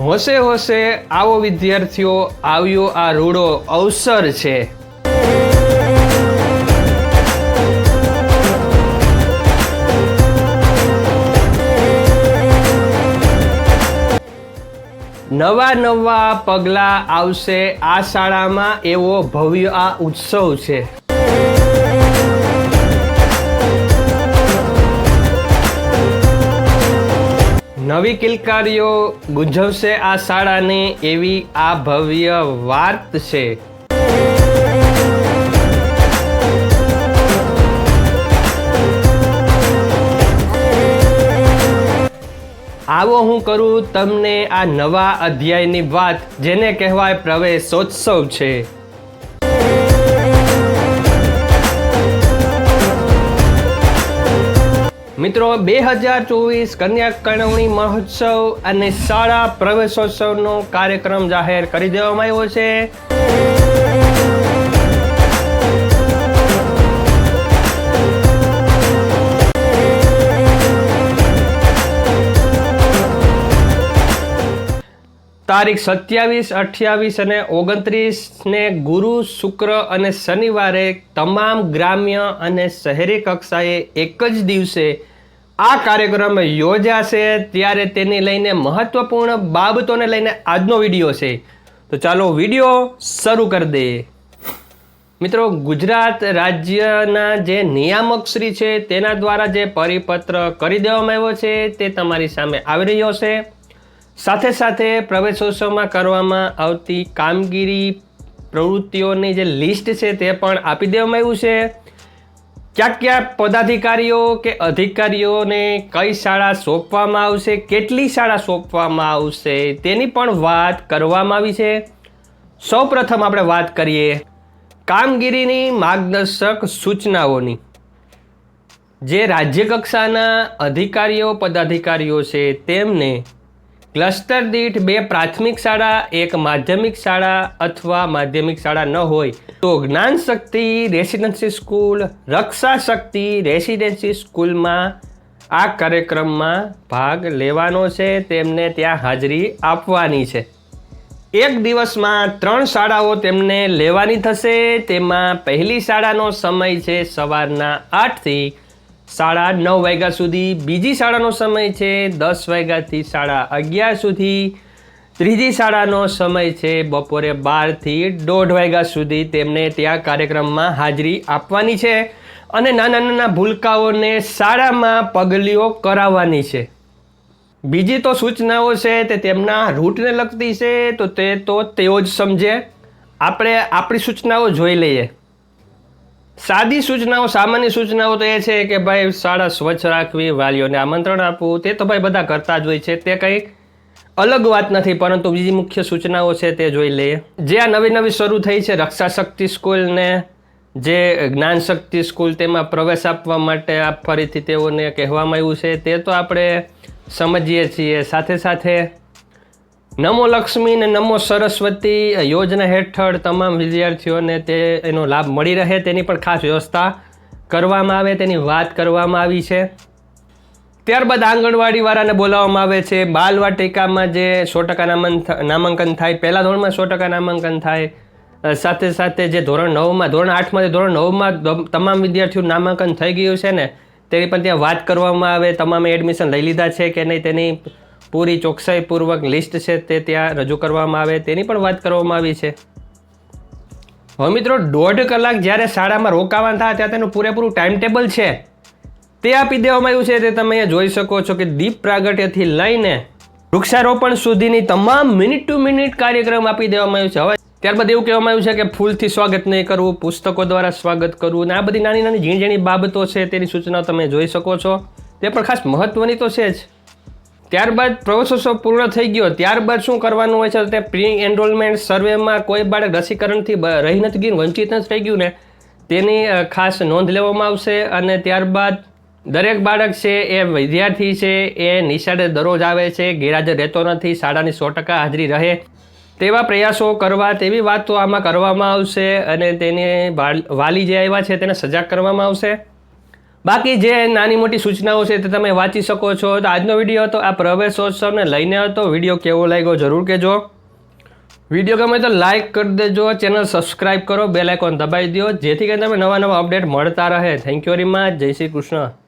હોશે હોશે આવો વિદ્યાર્થીઓ, આવ્યો આ રૂડો અવસર છે. નવા નવા પગલાં આવશે આ શાળામાં, એવો ભવ્ય આ ઉત્સવ છે. નવી કિલકારીઓ ગુંજવશે આ શાળાને એવી આ ભવ્ય વાત છે. આવો હું કરું તમને આ નવા અધ્યાયની વાત, જેને કહેવાય પ્રવેશોત્સવ છે. મિત્રો, બે હજાર ચોવીસ કન્યા કેળવણી મહોત્સવ અને શાળા પ્રવેશોત્સવનો કાર્યક્રમ જાહેર કરી દેવામાં આવ્યો છે. તારીખ સત્યાવીસ, અઠ્યાવીસ અને ઓગણત્રીસને ગુરુ, શુક્ર અને શનિવારે તમામ ગ્રામ્ય અને શહેરી કક્ષાએ એક જ દિવસે આ કાર્યક્રમ યોજાશે ત્યારે તેને લઈને મહત્વપૂર્ણ બાબતોને લઈને આજનો વીડિયો છે. તો ચાલો વીડિયો શરૂ કરી દઈએ મિત્રો, ગુજરાત રાજ્યના જે નિયામક શ્રી છે, તેના દ્વારા જે પરિપત્ર કરી દેવામાં આવ્યો છે, તે તમારી સામે આવી રહ્યો છે. સાથે સાથે પ્રવેશોત્સવમાં કરવામાં આવતી કામગીરી પ્રવૃત્તિઓની જે લિસ્ટ છે, તે પણ આપી દેવામાં આવ્યું છે. ક્યાં ક્યાં પદાધિકારીઓ કે અધિકારીઓને કઈ શાળા સોંપવામાં આવશે, કેટલી શાળા સોંપવામાં આવશે, તેની પણ વાત કરવામાં આવી છે. સૌ પ્રથમ આપણે વાત કરીએ કામગીરીની માર્ગદર્શક સૂચનાઓની. જે રાજ્ય કક્ષાના અધિકારીઓ, પદાધિકારીઓ છે, તેમને ક્લસ્ટર દીઠ બે પ્રાથમિક શાળા, એક માધ્યમિક શાળા અથવા માધ્યમિક શાળા ન હોય તો Gyan Shakti residency school, Raksha Shakti residency સ્કૂલમાં આ કાર્યક્રમમાં ભાગ લેવાનો છે. તેમને ત્યાં હાજરી આપવાની છે. એક દિવસમાં ત્રણ શાળાઓ તેમને લેવાની થશે. તેમાં પહેલી શાળાનો સમય છે સવારના આઠથી સાડા નવ વાગ્યા સુધી. બીજી શાળાનો સમય છે દસ વાગ્યાથી સાડા અગિયાર સુધી. ત્રીજી શાળાનો સમય છે બપોરે બારથી દોઢ વાગ્યા સુધી તેમને ત્યાં કાર્યક્રમમાં હાજરી આપવાની છે અને નાના નાના ભૂલકાઓને શાળામાં પગલીઓ કરાવવાની છે. બીજી તો સૂચનાઓ છે તે તેમના રૂટને લગતી છે તો તે તો તેઓ જ સમજે. આપણે આપણી સૂચનાઓ જોઈ લઈએ. સાદી સૂચનાઓ, સામાન્ય સૂચનાઓ તો એ છે કે ભાઈ શાળા સ્વચ્છ રાખવી, વાલીઓને આમંત્રણ આપવું, તે તો ભાઈ બધા કરતા જ હોય છે. તે કંઈ અલગ વાત નથી, પરંતુ બીજી મુખ્ય સૂચનાઓ છે તે જોઈ લઈએ. જે આ નવી નવી શરૂ થઈ છે રક્ષા શક્તિ સ્કૂલને જે જ્ઞાન શક્તિ સ્કૂલ તેમાં પ્રવેશ આપવા માટે આ ફરીથી તેઓને કહેવામાં આવ્યું છે, તે તો આપણે સમજીએ છીએ. સાથે સાથે નમો લક્ષ્મી અને નમો સરસ્વતી યોજના હેઠળ તમામ વિદ્યાર્થીઓને તે એનો લાભ મળી રહે, તેની પણ ખાસ વ્યવસ્થા કરવામાં આવે, તેની વાત કરવામાં આવી છે. ત્યારબાદ આંગણવાડીવાળાને બોલાવવામાં આવે છે. બાલવાટિકામાં જે સો ટકા નામાંકન થાય, પહેલા ધોરણમાં સો ટકા નામાંકન થાય સાથે સાથે જે ધોરણ નવમાં, ધોરણ આઠમાંથી ધોરણ નવમાં તમામ વિદ્યાર્થીઓ નામાંકન થઈ ગયું છે ને, તેની પણ ત્યાં વાત કરવામાં આવે, તમામે એડમિશન લઈ લીધા છે કે નહીં તેની પૂરી ચોકસાઈપૂર્વક લિસ્ટ છે તે ત્યાં રજૂ કરવામાં આવે, તેની પણ વાત કરવામાં આવી છે. હવે મિત્રો, દોઢ કલાક જ્યારે શાળામાં રોકાવાનું થાય ત્યાં તેનું પૂરેપૂરું ટાઈમ ટેબલ છે. તે આપી દેવામાં આવ્યું છે તે તમે અહીંયા જોઈ શકો છો કે દીપ પ્રાગટ્યથી લઈને વૃક્ષારોપણ સુધીની તમામ મિનિટ ટુ મિનિટ કાર્યક્રમ આપી દેવામાં આવ્યું છે. હવે ત્યારબાદ એવું કહેવામાં આવ્યું છે કે ફૂલથી સ્વાગત નહીં કરવું, પુસ્તકો દ્વારા સ્વાગત કરવું અને આ બધી નાની નાની ઝીણી ઝીણી બાબતો છે તેની સૂચનાઓ તમે જોઈ શકો છો. તે પણ ખાસ મહત્વની તો છે જ. ત્યારબાદ પ્રવેશોત્સવ પૂર્ણ થઈ ગયો. ત્યારબાદ શું કરવાનું હોય છે? તે પ્રી એનરોલમેન્ટ સર્વેમાં કોઈ બાળક રસીકરણથી રહી નથી ગયું, વંચિત નથી થઈ ગયું ને, તેની ખાસ નોંધ લેવામાં આવશે અને ત્યારબાદ દરેક બાળક છે એ વિદ્યાર્થી છે એ નિશાળે દરરોજ આવે છે, ગેરહાજર રહેતો નથી, શાળાની સો ટકા હાજરી રહે તેવા પ્રયાસો કરવા, તેવી વાતો આમાં કરવામાં આવશે અને તેને વાલી જે આવ્યા છે તેને સજાગ કરવામાં આવશે. બાકી જે નાની મોટી સૂચનાઓ છે તે તમે વાંચી શકો છો. તો આજનો વીડિયો હતો, આ પ્રવેશોત્સવને લઈને હતો વીડિયો કેવો લાગ્યો જરૂર કહેજો. વીડિયો ગમે તો લાઇક કરી દેજો, ચેનલ સબસ્ક્રાઇબ કરો, બેલ આઇકોન દબાવી દો જેથી કરીને તમે નવા નવા અપડેટ મળતા રહે. થેન્ક યુ વેરી મચ જય શ્રી કૃષ્ણ.